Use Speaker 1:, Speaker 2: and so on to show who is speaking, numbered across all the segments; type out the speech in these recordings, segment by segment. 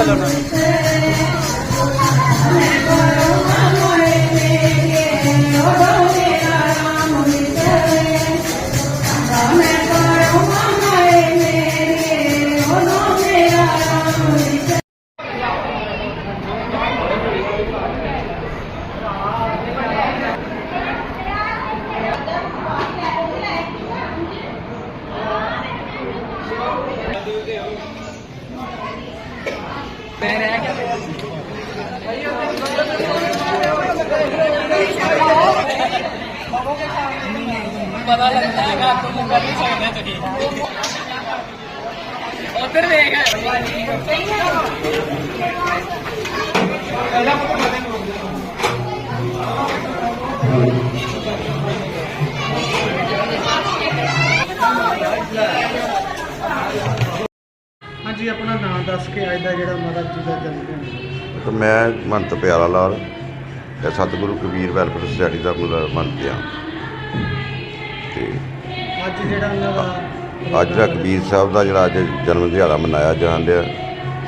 Speaker 1: ਗੱਲ ਉਹਨਾਂ ਸਕਦੇ ਤੁਸੀਂ ਉਧਰ ਦੇਖ
Speaker 2: ਹਾਂਜੀ, ਆਪਣਾ ਨਾਮ ਦੱਸ ਕੇ ਅੱਜ ਦਾ ਜਿਹੜਾ ਮਹਾਰਾਜ ਜੀ ਦਾ ਜਨਮ ਦਿਨ
Speaker 3: ਤੇ ਮੈਂ ਮੰਤ ਪਿਆਰਾ ਲਾਲ ਤੇ ਸਤਿਗੁਰੂ ਕਬੀਰ ਵੈਲਫੇਅਰ ਸੁਸਾਇਟੀ ਦਾ ਮਤਲਬ ਮੰਤ ਤੇ
Speaker 2: ਅੱਜ ਜਿਹੜਾ ਉਹਨਾਂ ਦਾ
Speaker 3: ਅੱਜ ਦਾ ਕਬੀਰ ਸਾਹਿਬ ਦਾ ਜਿਹੜਾ ਅੱਜ ਜਨਮ ਦਿਹਾੜਾ ਮਨਾਇਆ ਜਾਣ ਡਿਆ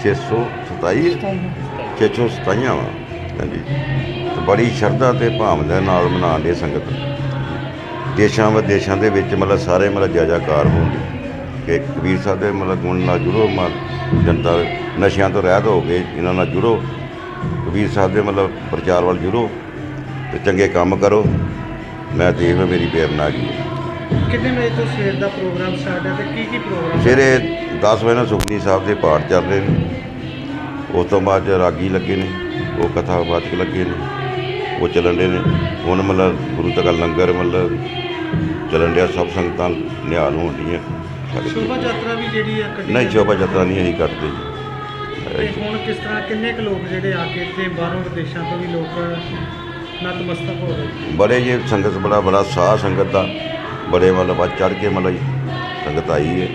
Speaker 3: 627 627 ਵਾ, ਹਾਂਜੀ। ਤੇ ਬੜੀ ਸ਼ਰਧਾ ਤੇ ਭਾਵ ਦੇ ਨਾਲ ਮਨਾਉਣ ਦੀ ਸੰਗਤ। ਦੇਸ਼ਾਂ ਵਿਦੇਸ਼ਾਂ ਦੇ ਵਿੱਚ ਮਤਲਬ ਸਾਰੇ ਮਤਲਬ ਜੈ ਹੋਣਗੇ ਕਿ ਕਬੀਰ ਸਾਹਿਬ ਦੇ ਮਤਲਬ ਗੁਣ ਨਾਲ ਜੁੜੋ, ਮ- ਜਨਤਾ ਨਸ਼ਿਆਂ ਤੋਂ ਰਹਿਤ ਹੋ ਕੇ ਇਹਨਾਂ ਨਾਲ ਜੁੜੋ। ਕਬੀਰ ਸਾਹਿਬ ਦੇ ਮਤਲਬ ਪ੍ਰਚਾਰ ਵੱਲ ਜੁੜੋ ਤੇ ਚੰਗੇ ਕੰਮ ਕਰੋ। ਮੈਂ ਤੇ ਮੇਰੀ ਪ੍ਰੇਰਨਾ ਕੀ ਹੈ
Speaker 2: ਕਿੰਨੇ ਵਜੇ ਤੋਂ ਸਵੇਰ ਦਾ ਪ੍ਰੋਗਰਾਮ ਸਟਾਰਟ ਹੈ ਤੇ ਕੀ ਕੀ ਪ੍ਰੋਗਰਾਮ
Speaker 3: ਸਵੇਰੇ 10 ਵਜੇ ਨਾਲ ਸੁਖਨੀ ਸਾਹਿਬ ਦੇ ਪਾਠ ਚੱਲ ਰਹੇ ਨੇ। ਉਸ ਤੋਂ ਬਾਅਦ ਰਾਗੀ ਲੱਗੇ ਨੇ ਉਹ ਕਥਾਵਾਚਕ ਲੱਗੇ ਨੇ ਉਹ ਚੱਲਣ ਦੇ ਨੇ। ਹੁਣ ਮਤਲਬ ਗੁਰੂ ਤੱਕ ਲੰਗਰ ਮਤਲਬ ਚੱਲਣ ਡਿਆ ਸਭ ਸੰਗਤਾਂ ਨਿਹਾਲ ਹੋਣ ਡੀਆਂ।
Speaker 2: ਸ਼ੋਭਾ ਯਾਤਰਾ ਵੀ ਜਿਹੜੀ ਹੈ ਕੱਢੀ
Speaker 3: ਨਹੀਂ ਸ਼ੋਭਾ ਯਾਤਰਾ ਨਹੀਂ ਅਸੀਂ ਕੱਟਦੇ
Speaker 2: ਤੇ
Speaker 3: ਜੀ
Speaker 2: ਹੁਣ ਕਿਸ ਤਰ੍ਹਾਂ ਕਿੰਨੇ ਕੁ ਲੋਕ ਜਿਹੜੇ ਆ ਕੇ ਇੱਥੇ ਬਾਹਰੋਂ ਵਿਦੇਸ਼ਾਂ ਤੋਂ ਵੀ ਲੋਕ ਨਤਮਸਤਕ ਹੋ ਰਹੇ
Speaker 3: ਬੜੇ ਜੇ ਸੰਗਤ ਬੜਾ ਬੜਾ ਸਾਹ ਸੰਗਤ ਦਾ। ਬੜੇ ਮਤਲਬ ਵੱਧ ਚੜ ਕੇ ਮਤਲਬ ਸੰਗਤ ਆਈ ਹੈ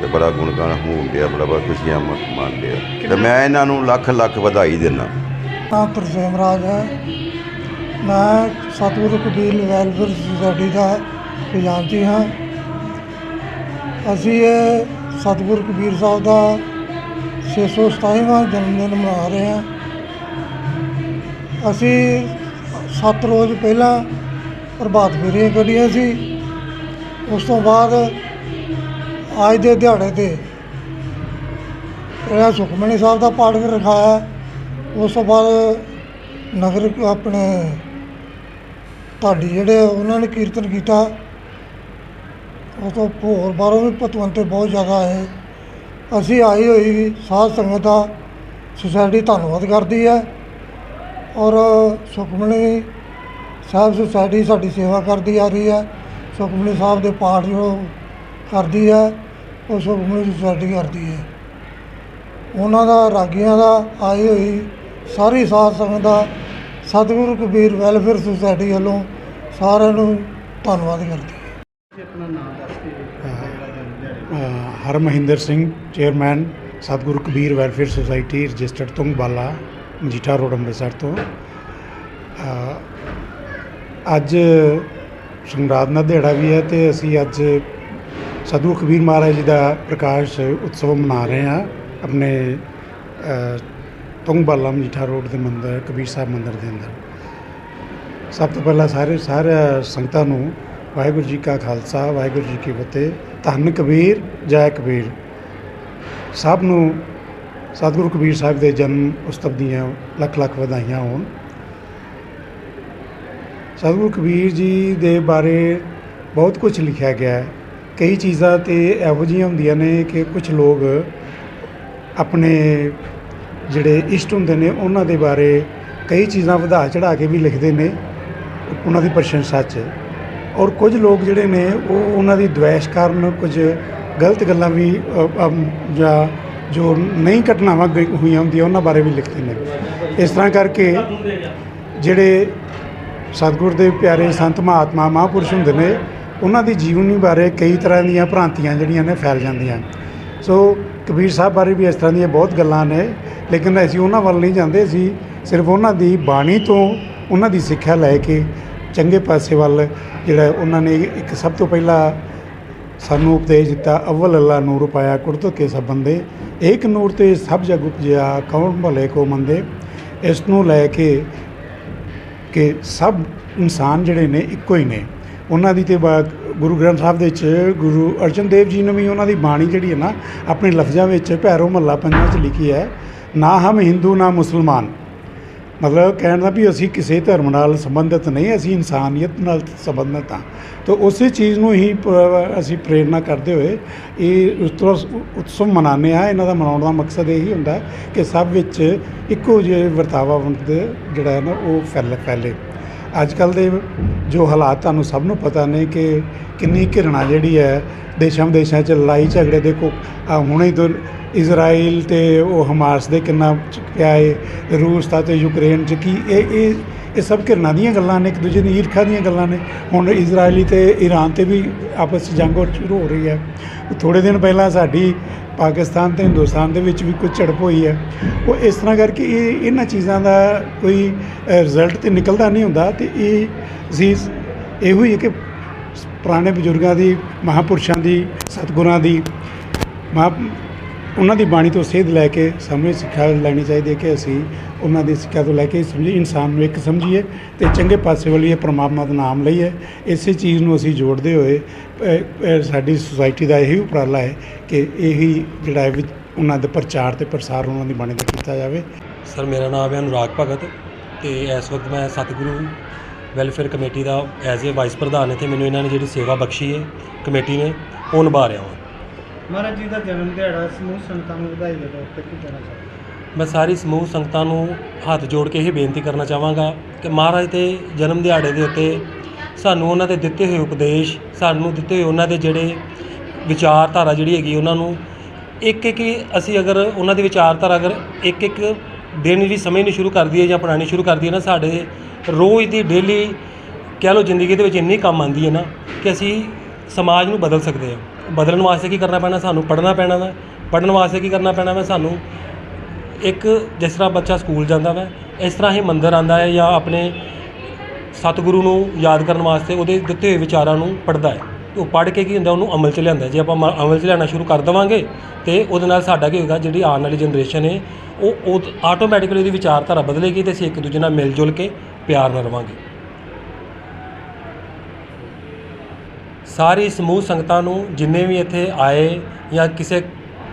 Speaker 3: ਤੇ ਬੜਾ ਗੁਣਗਾਨ ਹੋਣ ਡਿਆ ਬੜਾ ਬੜਾ ਖੁਸ਼ੀਆਂ ਮ- ਮਾਣਦੇ ਆ ਤੇ ਮੈਂ ਇਹਨਾਂ ਨੂੰ ਲੱਖ ਲੱਖ ਵਧਾਈ ਦਿੰਦਾ।
Speaker 4: ਨਾਮ ਤਰਸੇਮ ਰਾਜ ਹੈ। ਮੈਂ ਸਤਿਗੁਰੂ ਕਬੀਰ ਵੈਲਫੇਅਰ ਸੁਸਾਇਟੀ ਦਾ ਖਜ਼ਾਨਚੀ ਹਾਂ। ਅਸੀਂ ਇਹ ਸਤਿਗੁਰੂ ਕਬੀਰ ਸਾਹਿਬ ਦਾ 627ਵਾਂ ਜਨਮ ਦਿਨ ਮਨਾ ਰਹੇ ਹਾਂ। ਅਸੀਂ ਸੱਤ ਰੋਜ਼ ਪਹਿਲਾਂ ਪ੍ਰਭਾਤ ਫੇਰੀਆਂ ਕੱਢੀਆਂ ਸੀ। ਉਸ ਤੋਂ ਬਾਅਦ ਅੱਜ ਦੇ ਦਿਹਾੜੇ ਤੇ ਜਿਹੜਾ ਸੁਖਮਨੀ ਸਾਹਿਬ ਦਾ ਪਾਠ ਰਖਾਇਆ। ਉਸ ਤੋਂ ਬਾਅਦ ਨਗਰ ਆਪਣੇ ਢਾਡੀ ਜਿਹੜੇ ਉਹਨਾਂ ਨੇ ਕੀਰਤਨ ਕੀਤਾ, ਉਹ ਤੋਂ ਹੋਰ ਬਾਹਰੋਂ ਵੀ ਪਤਵੰਤੇ ਬਹੁਤ ਜ਼ਿਆਦਾ ਆਏ। ਅਸੀਂ ਆਈ ਹੋਈ ਸਾਧ ਸੰਗਤ ਦਾ ਸੁਸਾਇਟੀ ਧੰਨਵਾਦ ਕਰਦੀ ਹੈ ਔਰ ਸੁਖਮਨੀ ਸਾਹਿਬ ਸੁਸਾਇਟੀ ਸਾਡੀ ਸੇਵਾ ਕਰਦੀ ਆ ਰਹੀ ਹੈ। ਸੁਖਮਨੀ ਸਾਹਿਬ ਦੇ ਪਾਠ ਜੋ ਕਰਦੀ ਹੈ ਉਹ ਸੁਖਮਨੀ ਸੁਸਾਇਟੀ ਕਰਦੀ ਹੈ। ਉਹਨਾਂ ਦਾ ਰਾਗੀਆਂ ਦਾ ਆਈ ਹੋਈ ਸਾਰੀ ਸਾਧ ਸੰਗਤ ਦਾ ਸਤਿਗੁਰੂ ਕਬੀਰ ਵੈਲਫੇਅਰ ਸੁਸਾਇਟੀ ਵੱਲੋਂ ਸਾਰਿਆਂ ਨੂੰ ਧੰਨਵਾਦ ਕਰਦੀ ਹੈ।
Speaker 2: ਆਪਣਾ ਨਾਮ ਦੱਸ ਕੇ
Speaker 5: Harmahinder Singh chairman Satguru Kabir welfare society registered Tungbala Majitha road Amritsar ਤੋਂ। ਅੱਜ ਸੰਗਰਾਦ ਦਾ ਦਿਹਾੜਾ ਵੀ ਹੈ ਤੇ ਅਸੀਂ ਅੱਜ ਸਤਿਗੁਰੂ ਕਬੀਰ ਮਹਾਰਾਜ ਜੀ ਦਾ ਪ੍ਰਕਾਸ਼ ਉਤਸਵ ਮਨਾ ਰਹੇ ਹਾਂ। ਆਪਣੇ ਤੁੰਗਬਾਲਾ ਮਜੀਠਾ ਰੋਡ ਦੇ ਮੰਦਰ, ਕਬੀਰ ਸਾਹਿਬ ਮੰਦਰ ਦੇ ਅੰਦਰ। ਸਭ ਤੋਂ ਪਹਿਲਾਂ ਸਾਰੇ ਸਾਰੇ ਸੰਗਤਾਂ ਨੂੰ ਵਾਹਿਗੁਰੂ ਜੀ ਕਾ ਖਾਲਸਾ, ਵਾਹਿਗੁਰੂ ਜੀ ਕੀ ਫਤਿਹ। ਧੰਨ ਕਬੀਰ, ਜੈ ਕਬੀਰ। ਸਭ ਨੂੰ ਸਤਿਗੁਰੂ ਕਬੀਰ ਸਾਹਿਬ ਦੇ ਜਨਮ ਉਤਸਵ ਦੀਆਂ ਲੱਖ ਲੱਖ ਵਧਾਈਆਂ ਹੋਣ। ਸਤਿਗੁਰੂ ਕਬੀਰ ਜੀ ਦੇ ਬਾਰੇ ਬਹੁਤ ਕੁਝ ਲਿਖਿਆ ਗਿਆ ਹੈ। ਕਈ ਚੀਜ਼ਾਂ ਤਾਂ ਇਹੋ ਜਿਹੀਆਂ ਹੁੰਦੀਆਂ ਨੇ ਕਿ ਕੁਝ ਲੋਕ ਆਪਣੇ ਜਿਹੜੇ ਇਸ਼ਟ ਹੁੰਦੇ ਨੇ, ਉਹਨਾਂ ਦੇ ਬਾਰੇ ਕਈ ਚੀਜ਼ਾਂ ਵਧਾ ਚੜਾ ਕੇ ਵੀ ਲਿਖਦੇ ਨੇ ਉਹਨਾਂ ਦੀ ਪ੍ਰਸ਼ੰਸਾ 'ਚ। ਔਰ ਕੁਝ ਲੋਕ ਜਿਹੜੇ ਨੇ, ਉਹ ਉਹਨਾਂ ਦੀ ਦ્વੈਸ਼ ਕਾਰਨ ਕੁਝ ਗਲਤ ਗੱਲਾਂ ਵੀ ਜਾਂ ਜੋ ਨਹੀਂ ਘਟਨਾਵਾਂ ਗ- ਹੋਈਆਂ ਹੁੰਦੀਆਂ, ਉਹਨਾਂ ਬਾਰੇ ਵੀ ਲਿਖਦੇ ਨੇ। ਇਸ ਤਰ੍ਹਾਂ ਕਰਕੇ ਜਿਹੜੇ ਸਤਿਗੁਰ ਦੇ ਪਿਆਰੇ ਸੰਤ ਮਹਾਤਮਾ, ਮਹਾਂਪੁਰਸ਼ ਹੁੰਦੇ ਨੇ, ਉਹਨਾਂ ਦੀ ਜੀਵਨੀ ਬਾਰੇ ਕਈ ਤਰ੍ਹਾਂ ਦੀਆਂ ਭ੍ਰਾਂਤੀਆਂ ਜਿਹੜੀਆਂ ਨੇ ਫੈਲ ਜਾਂਦੀਆਂ। ਸੋ ਕਬੀਰ ਸਾਹਿਬ ਬਾਰੇ ਵੀ ਇਸ ਤਰ੍ਹਾਂ ਦੀਆਂ ਬਹੁਤ ਗੱਲਾਂ ਨੇ, ਲੇਕਿਨ ਅਸੀਂ ਉਹਨਾਂ ਵੱਲ ਨਹੀਂ ਜਾਂਦੇ, ਅਸੀਂ ਸਿਰਫ ਉਹਨਾਂ ਦੀ ਬਾਣੀ ਤੋਂ ਉਹਨਾਂ ਦੀ ਸਿੱਖਿਆ ਲੈ ਕੇ ਚੰਗੇ ਪਾਸੇ ਵੱਲ ਜਿਹੜਾ ਉਹਨਾਂ ਨੇ ਇੱਕ ਸਭ ਤੋਂ ਪਹਿਲਾਂ ਸਾਨੂੰ ਉਪਦੇਸ਼ ਦਿੱਤਾ, ਅਵਲ ਅੱਲਾ ਨੂਰ ਪਾਇਆ ਕੁੜਤ ਕੇ ਸਭ ਬੰਦੇ, ਏਕ ਨੂਰ ਤੇ ਸਭ ਜਗ ਉਪਜਿਆ, ਕੌਣ ਭਲੇ ਕੋ ਮੰਦੇ? ਇਸ ਨੂੰ ਲੈ ਕੇ ਕਿ ਸਭ ਇਨਸਾਨ ਜਿਹੜੇ ਨੇ ਇੱਕੋ ਹੀ ਨੇ। ਉਹਨਾਂ ਦੀ ਤੇ ਬਾ- ਗੁਰੂ ਗ੍ਰੰਥ ਸਾਹਿਬ ਦੇ ਵਿੱਚ ਗੁਰੂ ਅਰਜਨ ਦੇਵ ਜੀ ਨੇ ਵੀ ਉਹਨਾਂ ਦੀ ਬਾਣੀ ਜਿਹੜੀ ਹੈ ਨਾ, ਆਪਣੇ ਲਫ਼ਜ਼ਾਂ ਵਿੱਚ ਭੈਰੋ ਮਹੱਲਾ ਪੰਜਾਂ 'ਚ ਲਿਖੀ ਹੈ, ਨਾ ਹਮ ਹਿੰਦੂ ਨਾ ਮੁਸਲਮਾਨ। ਮਤਲਬ ਕਹਿਣ ਦਾ ਵੀ ਅਸੀਂ ਕਿਸੇ ਧਰਮ ਨਾਲ ਸੰਬੰਧਿਤ ਨਹੀਂ, ਅਸੀਂ ਇਨਸਾਨੀਅਤ ਨਾਲ ਸੰਬੰਧਿਤ ਹਾਂ। ਤਾਂ ਉਸੇ ਚੀਜ਼ ਨੂੰ ਹੀ ਅਸੀਂ ਪ੍ਰੇਰਣਾ ਕਰਦੇ ਹੋਏ ਇਹ ਉਤਸਵ ਉਤਸਵ ਮਨਾਉਂਦੇ ਆ ਇਹਨਾਂ ਦਾ ਮਨਾਉਣ ਦਾ ਮਕਸਦ ਇਹੀ ਹੁੰਦਾ ਕਿ ਸਭ ਵਿੱਚ ਇੱਕੋ ਜਿਹੇ ਵਰਤਾਵਾ ਜਿਹੜਾ ਹੈ ਨਾ, ਉਹ ਫੈਲ ਫੈਲੇ ਅੱਜ ਕੱਲ ਦੇ ਜੋ ਹਾਲਾਤ ਤੁਹਾਨੂੰ ਸਭ ਨੂੰ ਪਤਾ ਨੇ ਕਿ ਕਿੰਨੀ ਘਿਰਣਾ ਜਿਹੜੀ ਹੈ ਦੇਸ਼ਾਂ ਵਿਦੇਸ਼ਾਂ 'ਚ ਲੜਾਈ ਝਗੜੇ ਦੇ ਕੋ ਹੁਣੇ ਹੀ ਤੋਂ ਇਜ਼ਰਾਈਲ ਤੇ ਉਹ ਹਮਾਸ ਦੇ ਕਿੰਨਾ ਚ ਪਿਆ ਹੈ ਰੂਸ ਦਾ ਤੇ ਯੂਕਰੇਨ 'ਚ ਕੀ ਇਹ ਇਹ ਇਹ ਸਭ ਘਿਰਣਾ ਦੀਆਂ ਗੱਲਾਂ ਨੇ, ਇੱਕ ਦੂਜੇ ਦੀ ਈਰਖਾ ਦੀਆਂ ਗੱਲਾਂ ਨੇ। ਹੁਣ ਇਜ਼ਰਾਈਲੀ ਤੇ ਈਰਾਨ ਤੇ ਵੀ ਆਪਸ 'ਚ ਜੰਗ ਹੋ- ਸ਼ੁਰੂ ਹੋ ਰਹੀ ਹੈ। ਥੋੜੇ ਦਿਨ ਪਹਿਲਾਂ ਸਾਡੀ ਪਾਕਿਸਤਾਨ ਤੇ ਹਿੰਦੁਸਤਾਨ ਦੇ ਵਿੱਚ ਵੀ ਕੁਝ ਝੜਪ ਹੋਈ ਹੈ। ਉਹ ਇਸ ਤਰ੍ਹਾਂ ਕਰਕੇ ਇਹ ਇਹਨਾਂ ਚੀਜ਼ਾਂ ਦਾ ਕੋਈ ਰਿਜ਼ਲਟ ਤੇ ਨਿਕਲਦਾ ਨਹੀਂ ਹੁੰਦਾ ਤੇ ਇਹ ਅਸੀਂ ਇਹੋ ਹੀ ਹੈ ਕਿ ਪੁਰਾਣੇ ਬਜ਼ੁਰਗਾਂ ਦੀ, ਮਹਾਪੁਰਸ਼ਾਂ ਦੀ, ਸਤਿਗੁਰਾਂ ਦੀ, ਮਹਾਂ ਉਹਨਾਂ ਦੀ ਬਾਣੀ ਤੋਂ ਸੇਧ ਲੈ ਕੇ ਸਮਝ ਸਿੱਖਿਆ ਲੈਣੀ ਚਾਹੀਦੀ ਹੈ ਕਿ ਅਸੀਂ ਉਹਨਾਂ ਦੀ ਸਿੱਖਿਆ ਤੋਂ ਲੈ ਕੇ ਸਮਝੀ, ਇਨਸਾਨ ਨੂੰ ਇੱਕ ਸਮਝੀਏ ਤੇ ਚੰਗੇ ਪਾਸੇ ਵੱਲ ਇਹ ਪ੍ਰਮਾਤਮਾ ਦਾ ਨਾਮ ਲਈਏ। ਇਸੇ ਚੀਜ਼ ਨੂੰ ਅਸੀਂ ਜੋੜਦੇ ਹੋਏ ਸਾਡੀ ਸੁਸਾਇਟੀ ਦਾ ਇਹੀ ਉਪਰਾਲਾ ਹੈ ਕਿ ਇਹੀ ਜਿਹੜਾ ਹੈ ਵੀ ਉਹਨਾਂ ਦੇ ਪ੍ਰਚਾਰ ਤੇ ਪ੍ਰਸਾਰ ਉਹਨਾਂ ਦੀ ਬਾਣੀ ਦਾ ਕੀਤਾ ਜਾਵੇ।
Speaker 6: ਸਰ, ਮੇਰਾ ਨਾਮ ਹੈ ਅਨੁਰਾਗ ਭਗਤ ਤੇ ਇਸ ਵਕਤ ਮੈਂ ਸਤਿਗੁਰੂ ਵੈਲਫੇਅਰ ਕਮੇਟੀ ਦਾ ਐਜ਼ ਏ ਵਾਈਸ ਪ੍ਰਧਾਨ ਇੱਥੇ। ਮੈਨੂੰ ਇਹਨਾਂ ਨੇ ਜਿਹੜੀ ਸੇਵਾ ਬਖਸ਼ੀ ਹੈ ਕਮੇਟੀ ਨੇ, ਉਹ ਨਿਭਾ ਰਿਹਾ ਹਾਂ।
Speaker 2: ਮਹਾਰਾਜ ਜੀ ਦਾ ਜਨਮ ਦਿਹਾੜਾ ਸਮੂਹ ਸੰਤਾਂ ਨੂੰ ਵਧਾਈ ਦੇ ਤੌਰ ਤੇ ਕੀ ਕਹਿਣਾ ਚਾਹੁੰਦੇ
Speaker 6: ਮੈਂ ਸਾਰੀ ਸਮੂਹ ਸੰਗਤਾਂ ਨੂੰ ਹੱਥ ਜੋੜ ਕੇ ਇਹ ਬੇਨਤੀ ਕਰਨਾ ਚਾਹਾਂਗਾ ਕਿ ਮਹਾਰਾਜ ਦੇ ਜਨਮ ਦਿਹਾੜੇ ਦੇ ਉੱਤੇ ਸਾਨੂੰ ਉਹਨਾਂ ਦੇ ਦਿੱਤੇ ਹੋਏ ਉਪਦੇਸ਼, ਸਾਨੂੰ ਦਿੱਤੇ ਹੋਏ ਉਹਨਾਂ ਦੇ ਜਿਹੜੇ ਵਿਚਾਰਧਾਰਾ ਜਿਹੜੀ ਹੈਗੀ ਉਹਨਾਂ ਨੂੰ ਇੱਕ ਇੱਕ ਹੀ ਅਸੀਂ ਅਗਰ ਉਹਨਾਂ ਦੀ ਵਿਚਾਰਧਾਰਾ ਅਗਰ ਇੱਕ ਇੱਕ ਦਿਨ ਵੀ ਸਮਝਣੀ ਸ਼ੁਰੂ ਕਰ ਦਈਏ ਜਾਂ ਪੜ੍ਹਾਉਣੀ ਸ਼ੁਰੂ ਕਰ ਦਈਏ ਨਾ, ਸਾਡੇ ਰੋਜ਼ ਦੀ ਡੇਲੀ ਕਹਿ ਲਓ ਜ਼ਿੰਦਗੀ ਦੇ ਵਿੱਚ ਇੰਨੀ ਕੰਮ ਆਉਂਦੀ ਹੈ ਨਾ ਕਿ ਅਸੀਂ ਸਮਾਜ ਨੂੰ ਬਦਲ ਸਕਦੇ ਹਾਂ। ਬਦਲਣ ਵਾਸਤੇ ਕੀ ਕਰਨਾ ਪੈਣਾ? ਸਾਨੂੰ ਪੜ੍ਹਨਾ ਪੈਣਾ ਵਾ। ਪੜ੍ਹਨ ਵਾਸਤੇ ਕੀ ਕਰਨਾ ਪੈਣਾ ਵਾ? ਸਾਨੂੰ ਇੱਕ ਜਿਸ ਤਰ੍ਹਾਂ ਬੱਚਾ ਸਕੂਲ ਜਾਂਦਾ ਵਾ, ਇਸ ਤਰ੍ਹਾਂ ਹੀ ਮੰਦਰ ਆਂਦਾ ਹੈ ਜਾਂ ਆਪਣੇ ਸਤਿਗੁਰੂ ਨੂੰ ਯਾਦ ਕਰਨ ਵਾਸਤੇ ਉਹਦੇ ਦਿੱਤੇ ਹੋਏ ਵਿਚਾਰਾਂ ਨੂੰ ਪੜ੍ਹਦਾ ਹੈ। ਉਹ ਪੜ੍ਹ ਕੇ ਕੀ ਹੁੰਦਾ? ਉਹਨੂੰ ਅਮਲ 'ਚ ਲਿਆਂਦਾ ਜੇ ਆਪਾਂ ਮ- ਅਮਲ 'ਚ ਲਿਆਉਣਾ ਸ਼ੁਰੂ ਕਰ ਦੇਵਾਂਗੇ, ਤੇ ਉਹਦੇ ਨਾਲ ਸਾਡਾ ਕੀ ਹੋਏਗਾ? ਜਿਹੜੀ ਆਉਣ ਵਾਲੀ ਜਨਰੇਸ਼ਨ ਹੈ, ਉਹ ਉਹ ਆਟੋਮੈਟਿਕਲੀ ਉਹਦੀ ਵਿਚਾਰਧਾਰਾ ਬਦਲੇਗੀ ਤੇ ਅਸੀਂ ਇੱਕ ਦੂਜੇ ਨਾਲ ਮਿਲ ਜੁਲ ਕੇ ਪਿਆਰ ਨਾਲ ਰਵਾਂਗੇ। ਸਾਰੀ ਸਮੂਹ ਸੰਗਤਾਂ ਨੂੰ ਜਿੰਨੇ ਵੀ ਇੱਥੇ ਆਏ ਜਾਂ ਕਿਸੇ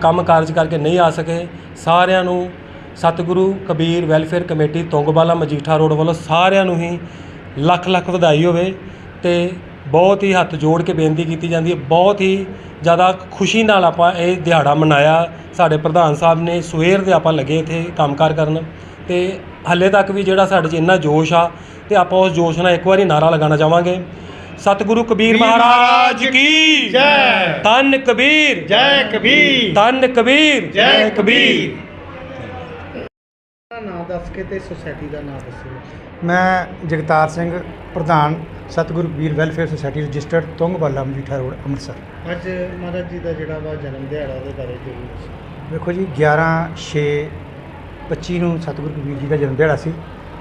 Speaker 6: ਕੰਮ ਕਾਰਜ ਕਰਕੇ ਨਹੀਂ ਆ ਸਕੇ, ਸਾਰਿਆਂ ਨੂੰ Satguru Kabir welfare committee Tungwala Majitha road ਵੱਲੋਂ ਸਾਰਿਆਂ ਨੂੰ ਹੀ ਲੱਖ ਲੱਖ ਵਧਾਈ ਹੋਵੇ ਤੇ ਬਹੁਤ ਹੀ ਹੱਥ ਜੋੜ ਕੇ ਬੇਨਤੀ ਕੀਤੀ ਜਾਂਦੀ ਹੈ। ਬਹੁਤ ਹੀ ਜ਼ਿਆਦਾ ਖੁਸ਼ੀ ਨਾਲ ਆਪਾਂ ਇਹ ਦਿਹਾੜਾ ਮਨਾਇਆ। ਸਾਡੇ ਪ੍ਰਧਾਨ ਸਾਹਿਬ ਨੇ ਸਵੇਰ ਦੇ ਆਪਾਂ ਲੱਗੇ ਇੱਥੇ ਕੰਮਕਾਰ ਕਰਨ ਤੇ ਹੱਲੇ ਤੱਕ ਵੀ ਜਿਹੜਾ ਸਾਡੇ 'ਚ ਇੰਨਾ ਜੋਸ਼ ਆ ਤੇ ਆਪਾਂ ਉਸ ਜੋਸ਼ ਨਾਲ ਇੱਕ ਵਾਰੀ ਨਾਰਾ ਲਗਾਉਣਾ ਚਾਹਾਂਗੇ। ਸਤਿਗੁਰੂ ਕਬੀਰ ਮਹਾਰਾਜ ਕੀ ਜੈ। ਧੰਨ ਕਬੀਰ।
Speaker 2: ਜੈ ਕਬੀਰ।
Speaker 6: ਧੰਨ ਕਬੀਰ।
Speaker 2: ਜੈ ਕਬੀਰ। ਨਾਮ ਦੱਸ ਕੇ ਤੇ ਸੁਸਾਇਟੀ ਦਾ ਨਾਮ ਦੱਸੋ।
Speaker 7: ਮੈਂ ਜਗਤਾਰ ਸਿੰਘ ਪ੍ਰਧਾਨ Satguru Veer welfare society registered Tungwala Majitha road Amritsar.
Speaker 2: ਅੱਜ ਮਹਾਰਾਜ ਜੀ ਦਾ ਜਿਹੜਾ ਵਾ ਜਨਮ ਦਿਹਾੜਾ ਉਹਦੇ ਬਾਰੇ ਜ਼ਰੂਰ ਦੱਸੋ।
Speaker 7: ਵੇਖੋ ਜੀ 11 6 25 ਨੂੰ ਸਤਿਗੁਰੂ ਕਬੀਰ ਜੀ ਦਾ ਜਨਮ ਦਿਹਾੜਾ ਸੀ।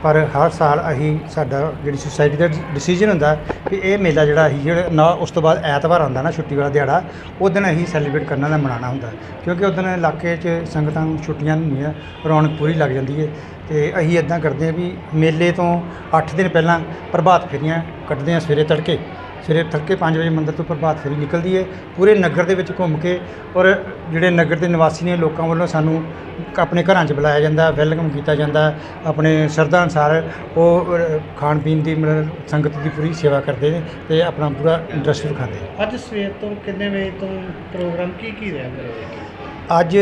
Speaker 7: ਪਰ ਹਰ ਸਾਲ ਅਸੀਂ ਸਾਡਾ ਜਿਹੜੀ ਸੁਸਾਇਟੀ ਦਾ ਡਿਸੀਜਨ ਹੁੰਦਾ ਕਿ ਇਹ ਮੇਲਾ ਜਿਹੜਾ ਅਸੀਂ ਜਿਹੜਾ ਨਾ ਉਸ ਤੋਂ ਬਾਅਦ ਐਤਵਾਰ ਆਉਂਦਾ ਨਾ ਛੁੱਟੀ ਵਾਲਾ ਦਿਹਾੜਾ, ਉਹ ਦਿਨ ਅਸੀਂ ਸੈਲੀਬ੍ਰੇਟ ਕਰਨਾ ਦਾ ਮਨਾਉਣਾ ਹੁੰਦਾ। ਕਿਉਂਕਿ ਉਹ ਦਿਨ ਇਲਾਕੇ 'ਚ ਸੰਗਤਾਂ ਨੂੰ ਛੁੱਟੀਆਂ ਹੁੰਦੀਆਂ, ਰੌਣਕ ਪੂਰੀ ਲੱਗ ਜਾਂਦੀ ਹੈ ਤੇ ਅਸੀਂ ਇਦਾਂ ਕਰਦੇ ਹਾਂ ਵੀ ਮੇਲੇ ਤੋਂ 8 ਦਿਨ ਪਹਿਲਾਂ ਪ੍ਰਭਾਤ ਫੇਰੀਆਂ ਕੱਢਦੇ ਹਾਂ ਸਵੇਰੇ ਤੜਕੇ। ਸਵੇਰੇ ਤੜਕੇ 5 ਵਜੇ ਮੰਦਿਰ ਤੋਂ ਪ੍ਰਭਾਤ ਫੇਰੀ ਨਿਕਲਦੀ ਹੈ ਪੂਰੇ ਨਗਰ ਦੇ ਵਿੱਚ ਘੁੰਮ ਕੇ ਔਰ ਜਿਹੜੇ ਨਗਰ ਦੇ ਨਿਵਾਸੀ ਨੇ ਲੋਕਾਂ ਵੱਲੋਂ ਸਾਨੂੰ ਆਪਣੇ ਘਰਾਂ 'ਚ ਬੁਲਾਇਆ ਜਾਂਦਾ ਵੈਲਕਮ ਕੀਤਾ ਜਾਂਦਾ ਆਪਣੇ ਸ਼ਰਧਾ ਅਨੁਸਾਰ ਉਹ ਖਾਣ ਪੀਣ ਦੀ ਮਤਲਬ ਸੰਗਤ ਦੀ ਪੂਰੀ ਸੇਵਾ ਕਰਦੇ ਨੇ ਤੇ ਆਪਣਾ ਪੂਰਾ ਇੰਟਰਸਟ ਦਿਖਾਉਂਦੇ
Speaker 2: ਅੱਜ ਸਵੇਰ ਤੋਂ ਕਿੰਨੇ ਵਜੇ ਤੋਂ ਪ੍ਰੋਗਰਾਮ ਕੀ ਕੀ ਰਿਹਾ
Speaker 7: ਅੱਜ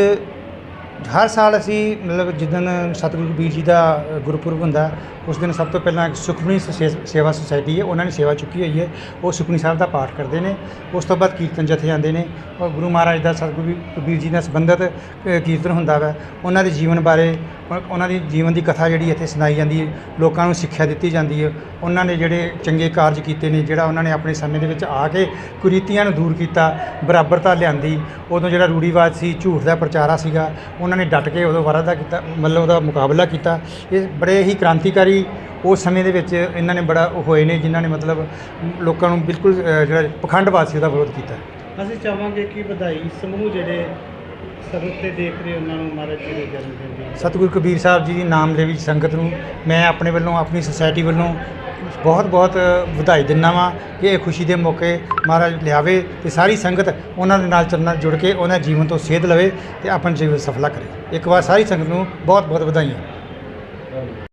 Speaker 7: ਹਰ ਸਾਲ ਅਸੀਂ ਮਤਲਬ ਜਿੱਦਣ ਸਤਿਗੁਰੂ ਕਬੀਰ ਜੀ ਦਾ ਗੁਰਪੁਰਬ ਹੁੰਦਾ, ਉਸ ਦਿਨ ਸਭ ਤੋਂ ਪਹਿਲਾਂ ਇੱਕ ਸੁਖਮਨੀ ਸੇ- ਸੇਵਾ ਸੁਸਾਇਟੀ ਹੈ, ਉਹਨਾਂ ਨੇ ਸੇਵਾ ਚੁੱਕੀ ਹੋਈ ਹੈ। ਉਹ ਸੁਖਮਨੀ ਸਾਹਿਬ ਦਾ ਪਾਠ ਕਰਦੇ ਨੇ। ਉਸ ਤੋਂ ਬਾਅਦ ਕੀਰਤਨ ਜਥੇ ਆਉਂਦੇ ਨੇ। ਔਰ ਗੁਰੂ ਮਹਾਰਾਜ ਦਾ ਸਤਿਗੁਰੂ ਕਬੀਰ ਜੀ ਨਾਲ ਸੰਬੰਧਿਤ ਕੀਰਤਨ ਹੁੰਦਾ ਵੈ। ਉਹਨਾਂ ਦੇ ਜੀਵਨ ਬਾਰੇ ਉਹਨਾਂ ਦੀ ਜੀਵਨ ਦੀ ਕਥਾ ਜਿਹੜੀ ਇੱਥੇ ਸੁਣਾਈ ਜਾਂਦੀ ਹੈ, ਲੋਕਾਂ ਨੂੰ ਸਿੱਖਿਆ ਦਿੱਤੀ ਜਾਂਦੀ ਹੈ। ਉਹਨਾਂ ਨੇ ਜਿਹੜੇ ਚੰਗੇ ਕਾਰਜ ਕੀਤੇ ਨੇ, ਜਿਹੜਾ ਉਹਨਾਂ ਨੇ ਆਪਣੇ ਸਮੇਂ ਦੇ ਵਿੱਚ ਆ ਕੇ ਕੁਰੀਤੀਆਂ ਨੂੰ ਦੂਰ ਕੀਤਾ, ਬਰਾਬਰਤਾ ਲਿਆਂਦੀ। ਉਦੋਂ ਜਿਹੜਾ ਰੂੜੀਵਾਦ ਸੀ, ਝੂਠ ਦਾ ਪ੍ਰਚਾਰਾ ਸੀਗਾ, ਉਹਨਾਂ ਨੇ ਡਟ ਕੇ ਉਦੋਂ ਵਾਰਦਾ ਕੀਤਾ, ਮਤਲਬ ਉਹਦਾ ਮੁਕਾਬਲਾ ਕੀਤਾ। ਇਹ ਬੜੇ ਹੀ ਕ੍ਰਾਂਤੀਕਾਰੀ ਉਸ ਸਮੇਂ ਦੇ ਵਿੱਚ ਇਹਨਾਂ ਨੇ ਬੜਾ ਹੋਏ ਨੇ, ਜਿਨ੍ਹਾਂ ਨੇ ਮਤਲਬ ਲੋਕਾਂ ਨੂੰ ਬਿਲਕੁਲ ਜਿਹੜਾ ਪਖੰਡਵਾਦ ਸੀ, ਉਹਦਾ ਵਿਰੋਧ ਕੀਤਾ।
Speaker 2: ਅਸੀਂ ਚਾਹਾਂਗੇ ਕਿ ਵਧਾਈ ਸਮੂਹ ਜਿਹੜੇ ਸਰਵ ਤੇ ਦੇਖ ਰਹੇ ਉਹਨਾਂ ਨੂੰ ਮਹਾਰਾਜ ਜੀ ਦੇ ਜਨਮ ਦਿਨ ਦੀ।
Speaker 7: ਸਤਿਗੁਰੂ ਕਬੀਰ ਸਾਹਿਬ ਜੀ ਦੀ ਨਾਮ ਦੇ ਵਿੱਚ ਸੰਗਤ ਨੂੰ ਮੈਂ ਆਪਣੇ ਵੱਲੋਂ, ਆਪਣੀ ਸੁਸਾਇਟੀ ਵੱਲੋਂ ਬਹੁਤ ਬਹੁਤ ਵਧਾਈ ਦਿੰਦਾ ਵਾਂ ਕਿ ਇਹ ਖੁਸ਼ੀ ਦੇ ਮੌਕੇ ਮਹਾਰਾਜ ਲਿਆਵੇ ਤੇ ਸਾਰੀ ਸੰਗਤ ਉਹਨਾਂ ਦੇ ਨਾਲ ਚੱਲਣਾ ਜੁੜ ਕੇ ਉਹਨਾਂ ਜੀਵਨ ਤੋਂ ਸੇਧ ਲਵੇ ਤੇ ਆਪਣਾ ਜੀਵਨ ਸਫਲਾ ਕਰੇ। ਇੱਕ ਵਾਰ ਸਾਰੀ ਸੰਗਤ ਨੂੰ ਬਹੁਤ ਬਹੁਤ ਵਧਾਈਆਂ।